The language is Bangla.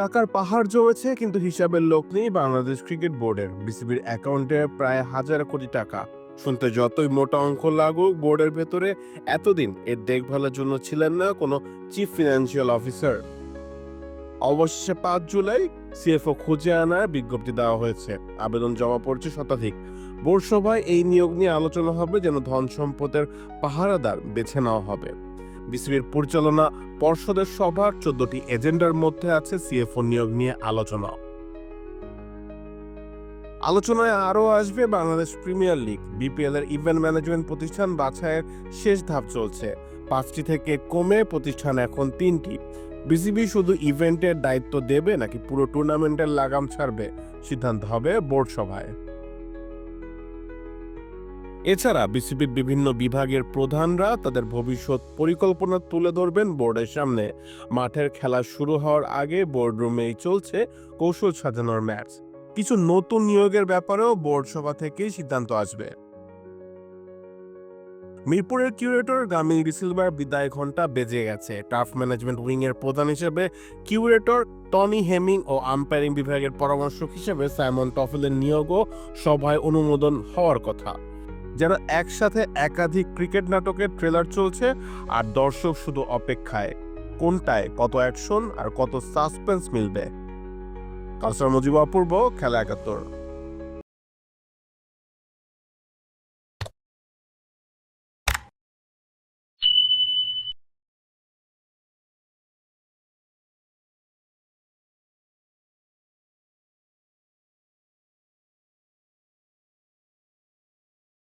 টাকার পাহাড় জমেছে, কিন্তু হিসাবের লোক নেই বাংলাদেশ ক্রিকেট বোর্ডের। বিসিবির অ্যাকাউন্টে প্রায় হাজার কোটি টাকা। শুনতে যতই মোটা অঙ্ক লাগুক, বোর্ডের ভেতরে এতদিন এর দেখভালের জন্য ছিলেন না কোনো চিফ ফিনান্সিয়াল অফিসার। অবশেষে পাঁচ জুলাই সিএফও খুঁজে আনার বিজ্ঞপ্তি দেওয়া হয়েছে। আবেদন জমা পড়ছে শতাধিক। বোর্ড সভায় এই নিয়োগ নিয়ে আলোচনা হবে, যেন ধন সম্পদের পাহারাদার বেছে নেওয়া হবে। বিসিবির পরিচালনা পর্ষদের সভার চোদ্দটি এজেন্ডার মধ্যে আছে সিএফও নিয়োগ নিয়ে আলোচনা। আলোচনায় আরও আসবে বাংলাদেশ প্রিমিয়ার লিগ। বিপিএল এর ইভেন্ট ম্যানেজমেন্ট প্রতিষ্ঠান বাছাইয়ের শেষ ধাপ চলছে। পাঁচটি থেকে কমে প্রতিষ্ঠান এখন তিনটি। বিসিবি শুধু ইভেন্টের দায়িত্ব দেবে নাকি পুরো টুর্নামেন্টের লাগাম ছাড়বে? সিদ্ধান্ত হবে বোর্ড সভায়। এছাড়া বিসিবির বিভিন্ন বিভাগের প্রধানরা তাদের ভবিষ্যৎ পরিকল্পনা তুলে ধরবেন বোর্ডের সামনে। মাঠের খেলা শুরু হওয়ার আগে বোর্ডরুমেই চলছে কৌশল সাজানোর ম্যাচ। কিছু নতুন নিয়োগের ব্যাপারেও বোর্ড সভা থেকেই সিদ্ধান্ত আসবে। মিরপুরের কিউরেটর গামিনী ডিসিলভার বিদায় ঘণ্টা বেজে গেছে। টাফ ম্যানেজমেন্ট উইং এর প্রধান হিসেবে কিউরেটর টনি হেমিং ও আম্পায়ারিং বিভাগের পরামর্শক হিসেবে সাইমন টফেলের নিয়োগও সভায় অনুমোদন হওয়ার কথা। যেন একসাথে একাধিক ক্রিকেট নাটকের ট্রেলার চলছে আর দর্শক শুধু অপেক্ষায়। কোনটায় কত অ্যাকশন আর কত সাসপেন্স মিলবে? কালসার মুজিব অপূর্ব, খেলা একাত্তর।